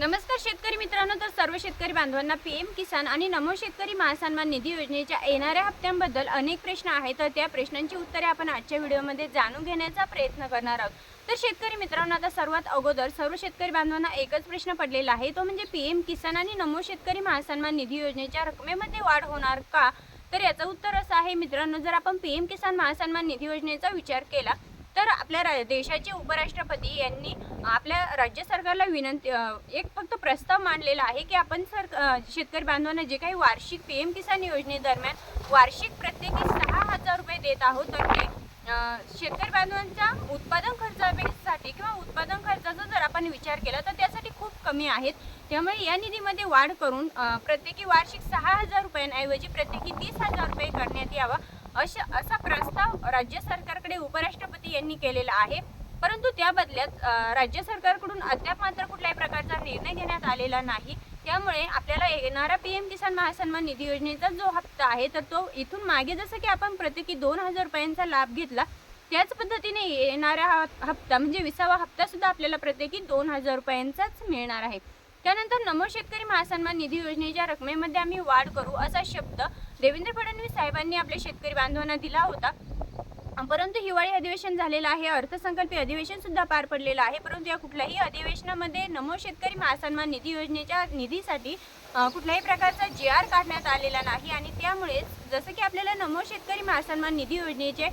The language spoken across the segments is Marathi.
नमस्कार शेतकरी मित्रांनो तर सर्व शेतकरी बांधवांना पी एम किसान आणि नमो शेतकरी महासन्मान निधी योजनेच्या येणाऱ्या हप्त्यांबद्दल अनेक प्रश्न आहेत तर त्या प्रश्नांची उत्तरे आपण आजच्या व्हिडिओमध्ये जाणून घेण्याचा प्रयत्न करणार आहोत. तर शेतकरी मित्रांनो आता सर्वात अगोदर सर्व शेतकरी बांधवांना एकच प्रश्न पडलेला आहे तो म्हणजे पी एम किसान आणि नमो शेतकरी महासन्मान निधी योजनेच्या रकमेमध्ये वाढ होणार का? तर याचं उत्तर असं आहे मित्रांनो जर आपण पी एम किसान महासन्मान निधी योजनेचा विचार केला तर आपल्या रा- देशाचे उपराष्ट्रपती यांनी आपल्या राज्य सरकारला विनंती एक फक्त प्रस्ताव मांडलेला आहे की आपण सर शेतकरी बांधवांना जे काही वार्षिक पी एम किसान योजनेदरम्यान वार्षिक प्रत्येकी सहा हजार रुपये देत आहोत तर ते शेतकरी बांधवांच्या उत्पादन खर्चासाठी किंवा उत्पादन खर्चाचा जर आपण विचार केला तर त्यासाठी खूप कमी आहेत. त्यामुळे या निधीमध्ये वाढ करून प्रत्येकी वार्षिक सहा हजार रुपयांऐवजी प्रत्येकी तीस हजार रुपये करण्यात यावा अशा असा प्रस्ताव राज्य सरकारकडे उपराष्ट्रपती यांनी केलेला आहे. परंतु त्या बदल्यात राज्य सरकारकडून अद्याप मात्र कुठल्याही प्रकारचा निर्णय घेण्यात आलेला नाही. त्यामुळे आपल्याला येणारा पी एम किसान महासन्मान निधी योजनेचा जो हप्ता आहे तर तो इथून मागे जसं की आपण प्रत्येकी दोन हजार रुपयांचा लाभ घेतला त्याच पद्धतीने येणारा हा हप्ता म्हणजे विसावा हप्ता सुद्धा आपल्याला प्रत्येकी दोन हजार रुपयांचाच मिळणार आहे. त्यानंतर नमो शेतकरी महासन्मान निधी योजनेच्या रकमेमध्ये आम्ही वाढ करू असा शब्द देवेंद्र फडणवीस साहेबांनी आपल्या शेतकरी बांधवांना दिला होता. परंतु हिवाळी अधिवेशन झालेलं आहे अर्थसंकल्पीय अधिवेशन सुद्धा पार पडलेलं आहे. परंतु या कुठल्याही अधिवेशनामध्ये नमो शेतकरी महासन्मान निधी योजनेच्या निधीसाठी कुठल्याही प्रकारचा जी आर काढण्यात आलेला नाही आणि त्यामुळेच जसं की आपल्याला नमो शेतकरी महासन्मान निधी योजनेचे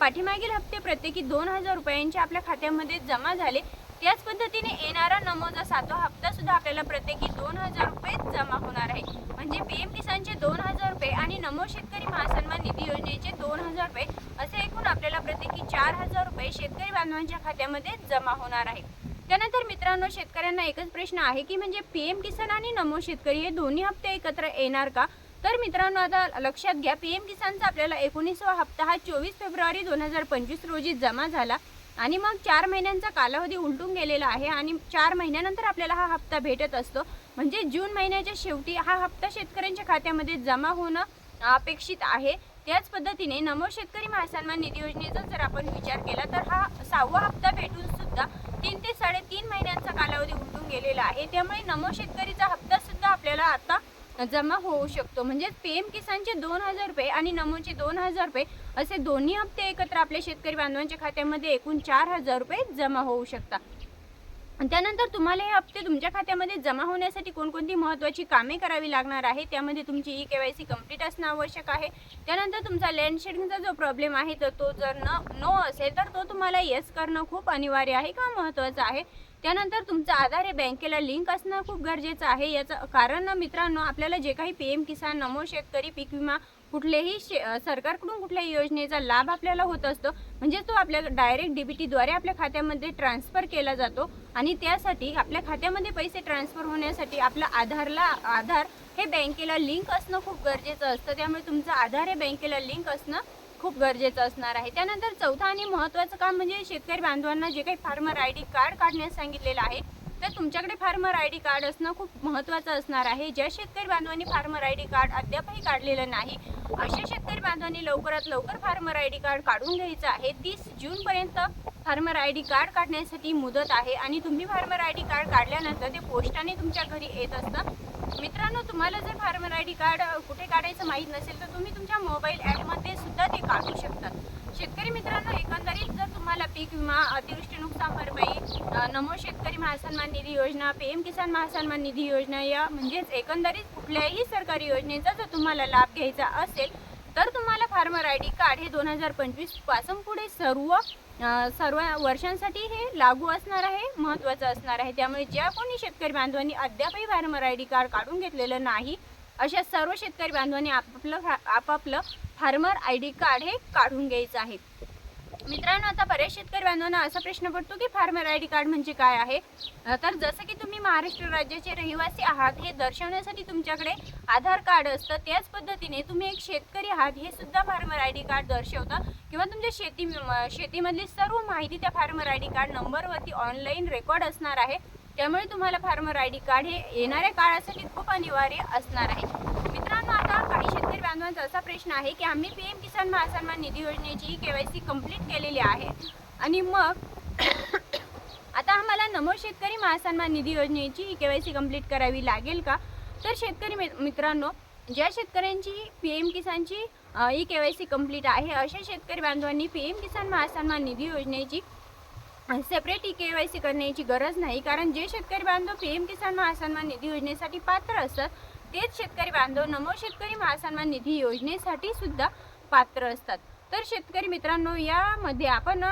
पाठीमागील हप्ते प्रत्येकी दोन हजार रुपयांचे आपल्या खात्यामध्ये जमा झाले. त्याच पद्धतीने येणारा नमोचा सातवा हप्ता सुद्धा आपल्याला प्रत्येकी दोन हजार रुपये जमा होणार आहे. म्हणजे पी एम किसानचे दोन हजार रुपये आणि नमो शेतकरी महासन्मान निधी योजनेचे दोन हजार रुपये असे एकूण आपल्याला प्रत्येकी चार हजार रुपये शेतकरी बांधवांच्या खात्यामध्ये जमा होणार आहे त्यानंतर मित्रांनो शेतकऱ्यांना एकच प्रश्न आहे की म्हणजे पी एम किसान आणि नमो शेतकरी हे दोन्ही हप्ते एकत्र येणार का? तर मित्रांनो आता लक्षात घ्या पी एम किसानचा आपल्याला एकोणीसवा हप्ता हा चोवीस फेब्रुवारी दोन हजार पंचवीस रोजी जमा झाला आणि मग चार महिन्यांचा कालावधी उलटून गेलेला आहे आणि चार महिन्यानंतर आपल्याला हा हप्ता भेटत असतो. म्हणजे जून महिन्याच्या शेवटी हा हप्ता शेतकऱ्यांच्या खात्यामध्ये जमा होणं अपेक्षित आहे. त्याच पद्धतीने नमो शेतकरी महासन्मान निधी योजनेचा जर आपण विचार केला तर हा सहावा हप्ता भेटून सुद्धा तीन ते साडेतीन महिन्यांचा कालावधी उलटून गेलेला आहे. त्यामुळे नमो शेतकरीचा हप्ता सुद्धा आपल्याला आता जमा होऊ शकतो. म्हणजे पी एम किसानचे दोन हजार रुपये आणि नमोचे दोन हजार रुपये असे दोन्ही हप्ते एकत्र आपल्या शेतकरी बांधवांच्या खात्यामध्ये एकूण चार हजार रुपये जमा होऊ शकतात. त्यानंतर तुम्हाला हे हप्ते तुमच्या खात्यामध्ये जमा होण्यासाठी कोणकोणती महत्त्वाची कामे करावी लागणार आहे? त्यामध्ये तुमची E K Y C complete असणं आवश्यक आहे. त्यानंतर तुमचा लँड शेडिंगचा जो प्रॉब्लेम आहे तर तो जर न नो असेल तर तो तुम्हाला येस करणं खूप अनिवार्य आहे किंवा महत्त्वाचं आहे. त्यानंतर तुमचं आधार हे बँकेला लिंक असणं खूप गरजेचं आहे. याचं कारण मित्रांनो आपल्याला जे काही पी एम किसान नमो शेतकरी पीक विमा कुठलेही शे सरकारकडून कुठल्याही योजनेचा लाभ आपल्याला होत असतो. म्हणजे तो आपल्या डायरेक्ट डी बी टीद्वारे आपल्या खात्यामध्ये ट्रान्सफर केला जातो आणि त्यासाठी आपल्या खात्यामध्ये पैसे ट्रान्सफर होण्यासाठी आपला आधारला आधार हे बँकेला लिंक असणं खूप गरजेचं असतं. त्यामुळे तुमचं आधार हे बँकेला लिंक असणं खूप गरजेचं असणार आहे. त्यानंतर चौथा आणि महत्त्वाचं काम म्हणजे शेतकरी बांधवांना जे काही फार्मर आय डी कार्ड काढण्यास सांगितलेलं आहे तर तुमच्याकडे फार्मर आय डी कार्ड असणं खूप महत्त्वाचं असणार आहे. ज्या शेतकरी बांधवांनी फार्मर आय डी कार्ड अद्यापही काढलेलं नाही अशा शेतकरी बांधवांनी लवकरात लवकर फार्मर आय डी कार्ड काढून घ्यायचं आहे. तीस जूनपर्यंत फार्मर आय डी कार्ड काढण्यासाठी मुदत आहे आणि तुम्ही फार्मर आय डी कार्ड काढल्यानंतर ते पोस्टाने तुमच्या घरी येत असतं. मित्रांनो तुम्हाला जर फार्मर आय डी कार्ड कुठे काढायचं माहीत नसेल तर तुम्ही तुमच्या मोबाईल ॲपमध्ये सुद्धा ते काढू शकता. शेतकरी मित्रांनो एकंदरीत जर तुम्हाला पीक विमा अतिवृष्टी नुकसान भरपाई नमो शेतकरी महासन्मान निधी योजना पी एम किसान महासन्मान निधी योजना या म्हणजेच एकंदरीत कुठल्याही सरकारी योजनेचा जर तुम्हाला लाभ घ्यायचा असेल तर तुम्हाला फार्मर आय डी कार्ड हे दोन हजार पंचवीसपासून पुढे सर्व सर्व वर्षांसाठी हे लागू असणार आहे महत्त्वाचं असणार आहे. त्यामुळे ज्या कोणी शेतकरी बांधवांनी अद्यापही फार्मर आय डी कार्ड काढून घेतलेलं नाही अशा सर्व शेतकरी बांधवांनी आपापलं आपापलं फार्मर आय डी कार्ड हे काढून घ्यायचं आहे. मित्रांनो आता बऱ्याच शेतकरी बांधवांना असा प्रश्न पडतो की फार्मर आय डी कार्ड म्हणजे काय आहे? तर जसं की तुम्ही महाराष्ट्र राज्याचे रहिवासी आहात हे दर्शवण्यासाठी तुमच्याकडे आधार कार्ड असतं. त्याच पद्धतीने तुम्ही एक शेतकरी आहात हे सुद्धा फार्मर आय डी कार्ड दर्शवतं. किंवा तुमच्या शेती शेतीमधली सर्व माहिती त्या फार्मर आय डी कार्ड नंबरवरती ऑनलाईन रेकॉर्ड असणार आहे. त्यामुळे तुम्हाला फार्मर आय डी कार्ड हे येणाऱ्या काळासाठी खूप अनिवार्य असणार आहे. शेतकरी बांधवांचा असा प्रश्न आहे की आम्ही पी एम किसान महासन्मान निधी योजनेची के वाय सी कंप्लीट केलेली आहे. आणि मग आता आम्हाला नमो शेतकरी महासन्मान निधी योजनेची E K Y C complete करावी लागेल का? तर शेतकरी मित्रांनो ज्या शेतकऱ्यांची P M किसानची E K Y C complete आहे अशा शेतकरी बांधवांनी पी एम किसान महासन्मान निधी योजनेची separate E K Y C करण्याची गरज नाही. कारण जे शेतकरी बांधव पी एम किसान महासन्मान निधी योजनेसाठी पात्र असतात तेच शेतकरी बांधव नमो शेतकरी महासन्मान निधी योजनेसाठी सुद्धा पात्र असतात. तर शेतकरी मित्रांनो यामध्ये आपण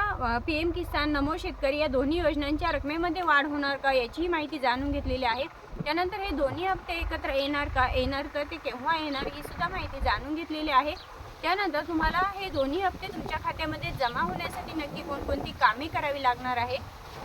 पी एम किसान नमो शेतकरी या दोन्ही योजनांच्या रकमेमध्ये वाढ होणार का याचीही माहिती जाणून घेतलेली आहे. त्यानंतर हे दोन्ही हप्ते एकत्र येणार का येणार का ते केव्हा येणार ही सुद्धा माहिती जाणून घेतलेली आहे. त्यानंतर तुम्हाला हे दोन्ही हप्ते तुमच्या खात्यामध्ये जमा होण्यासाठी नक्की कोणकोणती कामे करावी लागणार आहे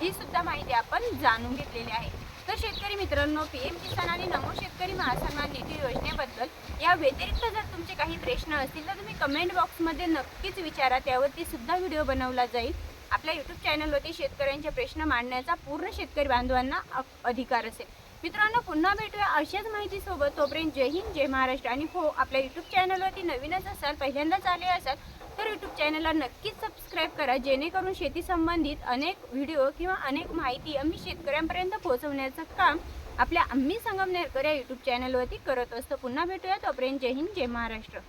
ही सुद्धा माहिती आपण जाणून घेतलेली आहे. तर शेतकरी मित्रांनो पी एम किसान आणि नमो शेतकरी महासन्मान निधी योजनेबद्दल या व्यतिरिक्त जर तुमचे काही प्रश्न असतील तर तुम्ही कमेंट बॉक्समध्ये नक्कीच विचारा. त्यावरती सुद्धा व्हिडिओ बनवला जाईल. आपल्या यूट्यूब चॅनलवरती शेतकऱ्यांचे प्रश्न मांडण्याचा पूर्ण शेतकरी बांधवांना अधिकार असेल. मित्रांनो पुन्हा भेटूया अशाच माहितीसोबत. तोपर्यंत जय हिंद जय महाराष्ट्र. आणि हो आपल्या यूट्यूब चॅनलवरती नवीनच असाल पहिल्यांदाच आले असाल तर यूट्यूब चॅनलला नक्कीच सबस्क्राईब करा जेणेकरून शेती संबंधित अनेक व्हिडिओ किंवा अनेक माहिती आम्ही शेतकऱ्यांपर्यंत पोहोचवण्याचं काम आपल्या आम्ही संगमनेरकर या यूट्यूब चॅनलवरती करत असतो. पुन्हा भेटूया तोपर्यंत जय हिंद जय महाराष्ट्र.